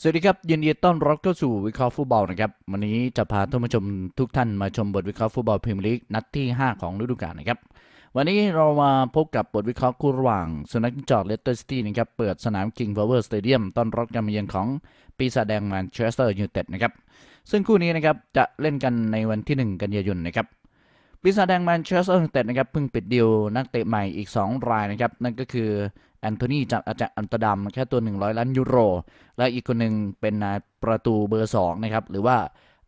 สวัสดีครับ ยินดีต้อนรับเข้าสู่วิเคราะห์ฟุตบอลนะครับ วันนี้จะพาท่านผู้ชมทุกท่านมาชมบทวิเคราะห์ฟุตบอลพรีเมียร์ลีกนัดที่ 5 ของฤดูกาลนะครับ วันนี้เรามาพบกับบทวิเคราะห์คู่ระหว่างสุนัขจอกเลสเตอร์ซิตี้นะครับ เปิดสนาม King Power Stadium ต้อนรับการมาเยือนของปีศาจแดงแมนเชสเตอร์ยูไนเต็ดนะครับ ซึ่งคู่นี้นะครับจะเล่นกันในวันที่ 1 กันยายนนะครับ ปีศาจแดงแมนเชสเตอร์ยูไนเต็ดนะครับเพิ่งปิดดีลนักเตะใหม่อีก 2 รายนะครับ นั่นก็คือแอนโทนีจากอาจากอัมสเตอร์ดัมแค่ตัว 100 ล้านยูโร และอีกคนหนึ่งเป็นนายประตูเบอร์ 2 นะครับ หรือว่า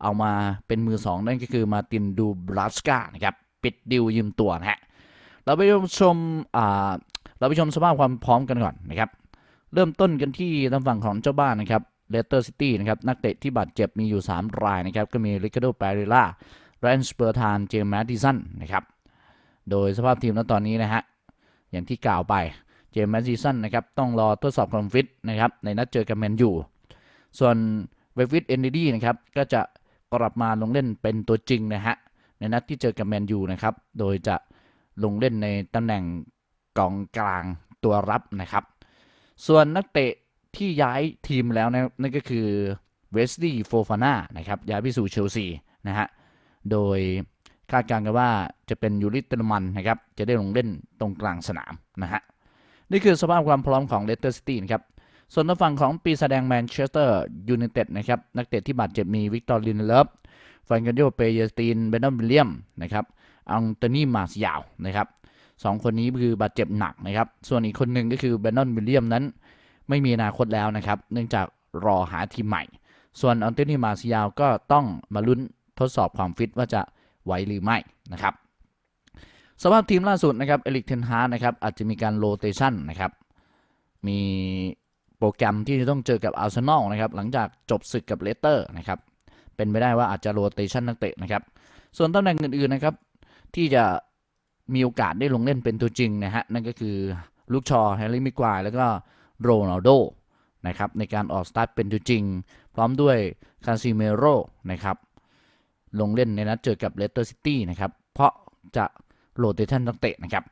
เอามาเป็นมือ 2 นั่นก็คือมาตินดูบราสกานะครับปิดดิวยืมตัวนะฮะเราไปชมอ่าเราไปชมสภาพความพร้อมกันก่อนนะครับ เริ่มต้นกันที่ทางฝั่งของเจ้าบ้านนะครับเลสเตอร์ซิตี้นะครับนักเตะที่บาดเจ็บมีอยู่ 3 รายนะครับก็มีริคาโดเปเรล่า แรนสเปอร์ทานเจมส์แมดดิสันนะครับ โดยสภาพทีมณตอนนี้นะฮะ อย่างที่กล่าวไปเจมส์แมดดิสันนะครับต้องรอทดสอบความฟิตนะครับในนัดเจอกับแมนยูส่วนเวฟิตเอนดีดีนะครับก็จะกลับมาลงเล่นเป็นตัวจริงนะฮะในนัดที่เจอกับแมนยูนะครับ โดยจะลงเล่นในตำแหน่งกองกลางตัวรับนะครับ ส่วนนักเตะที่ย้ายทีมแล้วนะนั่นก็คือเวสลีย์โฟฟาน่านะครับย้ายไปสู่เชลซีนะฮะ โดยคาดการณ์กันว่าจะเป็นยูริเตอร์มันนะครับ จะได้ลงเล่นตรงกลางสนามนะฮะ นี่คือสภาพความพร้อมของเลสเตอร์ซิตี้นะครับ ส่วนทางฝั่งของปีศาจแดงแมนเชสเตอร์ยูไนเต็ดนะครับ นักเตะที่บาดเจ็บมีวิกตอร์ลินเลฟฟันกันโยเปเยสตีนเบนนอมวิลเลียมนะครับอังโตนีมาสยาวนะครับสองคนนี้คือบาดเจ็บหนักนะครับ ส่วนอีกคนหนึ่งก็คือเบนนอนวิลเลียมนั้น ไม่มีอนาคตแล้วนะครับ เนื่องจากรอหาทีมใหม่ ส่วนอังโตนีมาสยาวก็ต้องมาลุ้น ทดสอบความฟิตว่าจะไหวหรือไม่นะครับสภาพทีมล่าสุดนะครับเอลิกเทนฮาร์นะครับอาจจะมีการโรเตชันนะครับมีโปรแกรมที่จะต้องเจอกับอาร์เซนอลนะครับหลังจากจบศึกกับเลสเตอร์นะครับเป็นไปได้ว่าอาจจะโรเตชันนักเตะนะครับส่วนตำแหน่งอื่นๆนะครับที่จะมีโอกาสได้ลงเล่นเป็นตัวจริงนะฮะนั่นก็คือลูกชอแฮร์รี่มิกวายแล้วก็โรนัลโดนะครับในการออกสตาร์ทเป็นตัวจริง พร้อมด้วยคาซิเมโรนะครับ ลงเล่นในนัดเจอกับเลสเตอร์ซิตี้นะครับ เพราะจะโรเตชันนักเตะนะครับ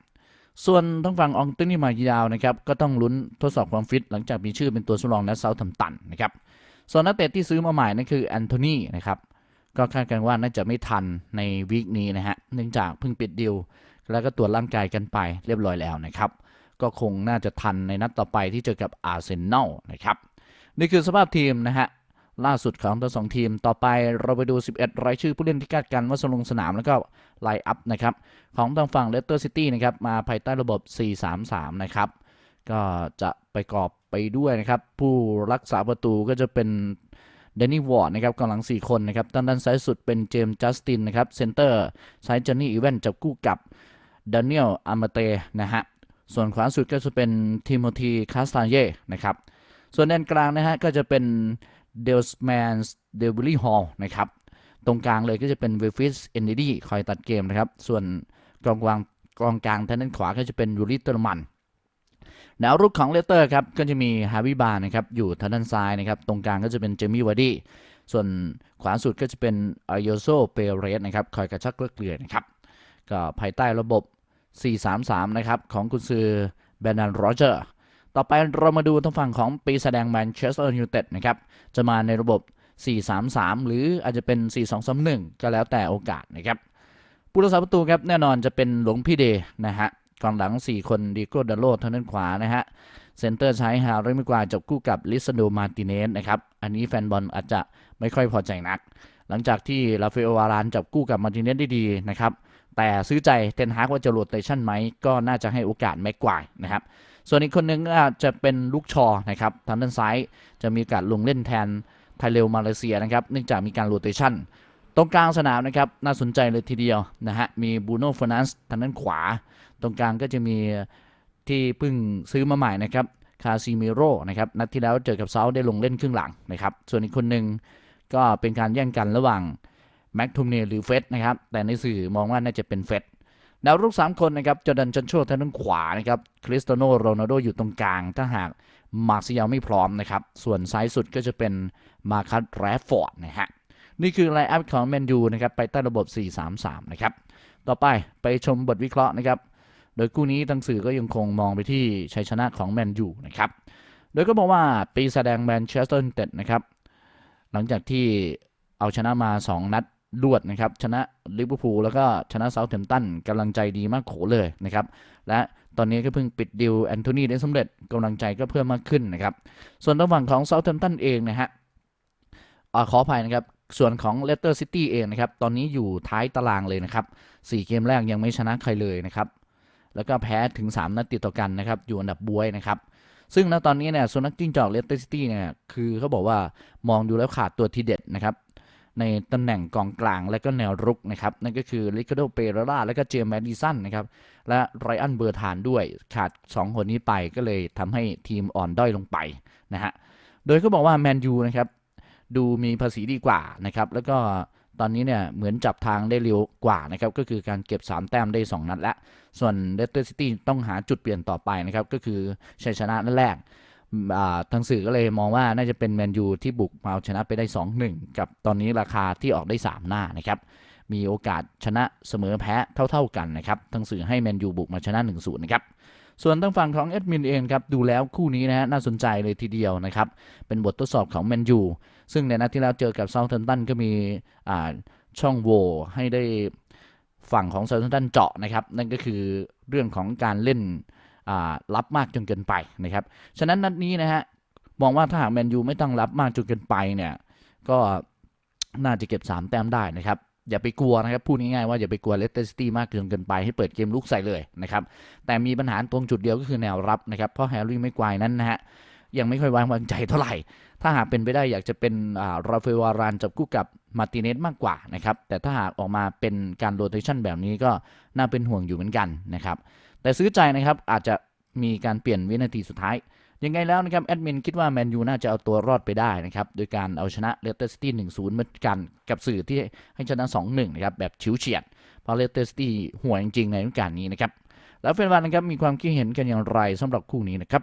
ส่วนทางฝั่งอองตุนี่มายาวนะครับ ก็ต้องลุ้นทดสอบความฟิต หลังจากมีชื่อเป็นตัวสำรองและเซาท์ทัมตันนะครับ ส่วนนักเตะที่ซื้อมาใหม่นั่นคือแอนโทนีนะครับ ก็คาดกันว่าน่าจะไม่ทันในวีคนี้นะฮะ เนื่องจากเพิ่งปิดดิวแล้วก็ตรวจร่างกายกันไปเรียบร้อยแล้วนะครับ ก็คงน่าจะทันในนัดต่อไปที่เจอกับอาร์เซนอลนะครับ นี่คือสภาพทีมนะฮะ ล่าสุดของทั้งสองทีม ต่อไปเราไปดู 11 รายชื่อผู้เล่นที่คาดกันว่าจะลงสนามแล้วก็ไลน์อัพนะครับของทางฝั่งเลสเตอร์ซิตี้นะครับมาภายใต้ระบบ 4-3-3 นะครับ ก็จะไปกอบไปด้วยนะครับ ผู้รักษาประตูก็จะเป็นเดนนี่วอร์ดนะครับกองหลัง 4 คนนะครับด้านด้านซ้ายสุดเป็นเจมส์จัสตินนะครับเซนเตอร์ซ้ายจอนนี่อีเวนจับคู่กับดานิเอลอามาเตนะฮะส่วนขวาสุดก็จะเป็นทิโมธีคาสตานเย่นะครับส่วนแดนกลางนะฮะก็จะเป็น เดลส์แมนส์เดวิลี่ฮอลนะครับ ตรงกลางเลยก็จะเป็นเวฟิสเอนดีคอยตัดเกมนะครับ ส่วนกองกลางกองกลางทางด้านขวาก็จะเป็นยูริเตอร์มันแนวรุกของเลสเตอร์ครับ ก็จะมีฮาวิบาร์นะครับ อยู่ทางด้านซ้ายนะครับ ตรงกลางก็จะเป็นเจมี่วาร์ดี้ส่วนขวาสุดก็จะเป็นอายโซเปเรสนะครับ คอยกระชักเลือกเกลือนะครับ ก็ภายใต้ระบบ 4-3-3 นะครับ ของกุนซือแบรนดันโรเจอร์ ต่อไปเรามาดูทางฝั่งของปีแสดงแมนเชสเตอร์ยูไนเต็ดนะครับ จะมาในระบบ 4-3-3 หรืออาจจะเป็น 4-2-3-1 ก็แล้วแต่โอกาสนะครับ ผู้รักษาประตูครับแน่นอนจะเป็นหลวงพี่เดย์นะฮะกองหลัง 4 คนดีโก้ดาโลทางด้านขวานะฮะ เซนเตอร์ใช้ฮาริมิกวาจับคู่กับลิซโดมาติเนสนะครับ อันนี้แฟนบอลอาจจะไม่ค่อยพอใจนัก หลังจากที่ลาเฟโอวารานจับคู่กับมาติเนสได้ดีนะครับ แต่ซื้อใจเทนฮากว่าจะโรเตชันไหมก็น่าจะให้โอกาสแม็กควายนะครับ ส่วนอีกคนนึงก็จจะเป็นลูกชอนะครับทางด้านซ้ายจะมีกาสลงเล่นแทนไทเรลมาเลเซียนะครับเนื่องจากมีการโรเตชันตรงกลางสนามนะครับน่าสนใจเลยทีเดียวนะฮะมีบูโน่ฟอนันส์ทางด้านขวา ตรงกลางก็จะมีที่เพิ่งซื้อมาใหม่นะครับคาซิเมโรนะครับนัดที่แล้วเจอกับเซาได้ลงเล่นครึ่งหลังนะครับส่วนอีกคนหนึ่งก็เป็นการแย่งกันระหว่างแม็กทูมเนหรือเฟสนะครับแต่ในสื่อมองว่าน่าจะเป็นเฟส ดาวรุ่งสามคนนะครับจอร์แดนจันโชทางด้านขวานะครับคริสเตโนโรนัลโดอยู่ตรงกลาง ถ้าหากมาร์ซิยาลไม่พร้อมนะครับ ส่วนซ้ายสุดก็จะเป็นมาคัสแรดฟอร์ดนะฮะนี่คือไลน์อัพของแมนยูนะครับไปใต้ระบบ 4-3-3 นะครับ ต่อไปไปชมบทวิเคราะห์นะครับ โดยคู่นี้ทางสื่อก็ยังคงมองไปที่ชัยชนะของแมนยูนะครับ โดยก็บอกว่าปีแสดงแมนเชสเตอร์ยูไนเต็ดนะครับ หลังจากที่เอาชนะมา 2 นัด รวดนะครับ ชนะลิเวอร์พูลแล้วก็ชนะเซาท์แฮมป์ตันกำลังใจดีมากโขเลยนะครับ และตอนนี้ก็เพิ่งปิดดิวแอนโทนีได้สำเร็จกำลังใจก็เพิ่มมากขึ้นนะครับ ส่วนระหว่างของเซาท์แฮมป์ตันเองนะฮะอขออภัยนะครับ ส่วนของเลสเตอร์ซิตี้เองนะครับ ตอนนี้อยู่ท้ายตารางเลยนะครับ 4 เกมแรกยังไม่ชนะใครเลยนะครับ แล้วก็แพ้ถึง 3 นัดติดต่อกันนะครับ อยู่อันดับบวยนะครับซึ่งณตอนนี้เนี่ยสุนัขจิ้งจอกเลสเตอร์ซิตี้เนี่ยคือเขาบอกว่ามองดูแล้วขาดตัวทีเด็ดนะครับ ในตำแหน่งกองกลางและก็แนวรุกนะครับ นั่นก็คือลิคาโดเปเรราและก็เจมส์แมดดิสันนะครับ และไรอันเบอร์ธานด้วยขาด 2 คนนี้ไปก็เลยทำให้ทีมอ่อนด้อยลงไปนะฮะโดยเขาบอกว่าแมนยูนะครับดูมีภาษีดีกว่านะครับ แล้วก็ตอนนี้เนี่ยเหมือนจับทางได้เร็วกว่านะครับ ก็คือการเก็บ 3 แต้มได้ 2 นัดแล้ว ส่วนเลสเตอร์ซิตี้ต้องหาจุดเปลี่ยนต่อไปนะครับ ก็คือชัยชนะนัดแรก ทางสื่อก็เลยมองว่าน่าจะเป็นแมนยูที่บุกมาเอาชนะไปได้ 2-1 กับตอนนี้ราคาที่ออกได้ 3 หน้านะครับ มีโอกาสชนะเสมอแพ้เท่า ๆกันนะครับทางสื่อให้แมนยูบุกมาชนะ 1-0 นะครับส่วนทางฝั่งของเอ็ดมินเองครับดูแล้วคู่นี้นะฮะน่าสนใจเลยทีเดียวนะครับ เป็นบททดสอบของแมนยูซึ่งในนัดที่แล้วเจอกับเซาท์แฮมป์ตันก็มีช่องโหว่ให้ได้ฝั่งของเซาท์แฮมป์ตันเจาะนะครับ นั่นก็คือเรื่องของการเล่น รับมากจนเกินไปนะครับ ฉะนั้นนัดนี้นะฮะมองว่าถ้าหากแมนยูไม่ต้องรับมากจนเกินไปเนี่ยก็น่าจะเก็บ 3 แต้มได้นะครับอย่าไปกลัวนะครับพูดง่ายๆว่าอย่าไปกลัวเลสเตอร์ซิตี้มากจนเกินไปให้เปิดเกมลุกใส่เลยนะครับแต่มีปัญหาตรงจุดเดียวก็คือแนวรับนะครับเพราะแฮร์รี่ไม่กวายนั้นนะฮะยังไม่ค่อยไว้วางใจเท่าไหร่ ถ้าหากเป็นไปได้อยากจะเป็นราฟเอลวารานจับคู่กับมาร์ติเนสมากกว่านะครับแต่ถ้าหากออกมาเป็นการโรเตชันแบบนี้ก็น่าเป็นห่วงอยู่เหมือนกันนะครับ แต่ซื้อใจนะครับอาจจะมีการเปลี่ยนวินาทีสุดท้าย ยังไงแล้วนะครับแอดมินคิดว่าแมนยูน่าจะเอาตัวรอดไปได้นะครับ โดยการเอาชนะเลสเตอร์ซิตี้1-0เหมือนกันกับสื่อที่ให้ชนะ2-1นะครับแบบชิวเฉียดเพราะเลสเตอร์ซิตี้ห่วยจริงๆในฤดูกาลนี้นะครับแล้วแฟนบอลนะครับมีความคิดเห็นกันอย่างไรสำหรับคู่นี้นะครับ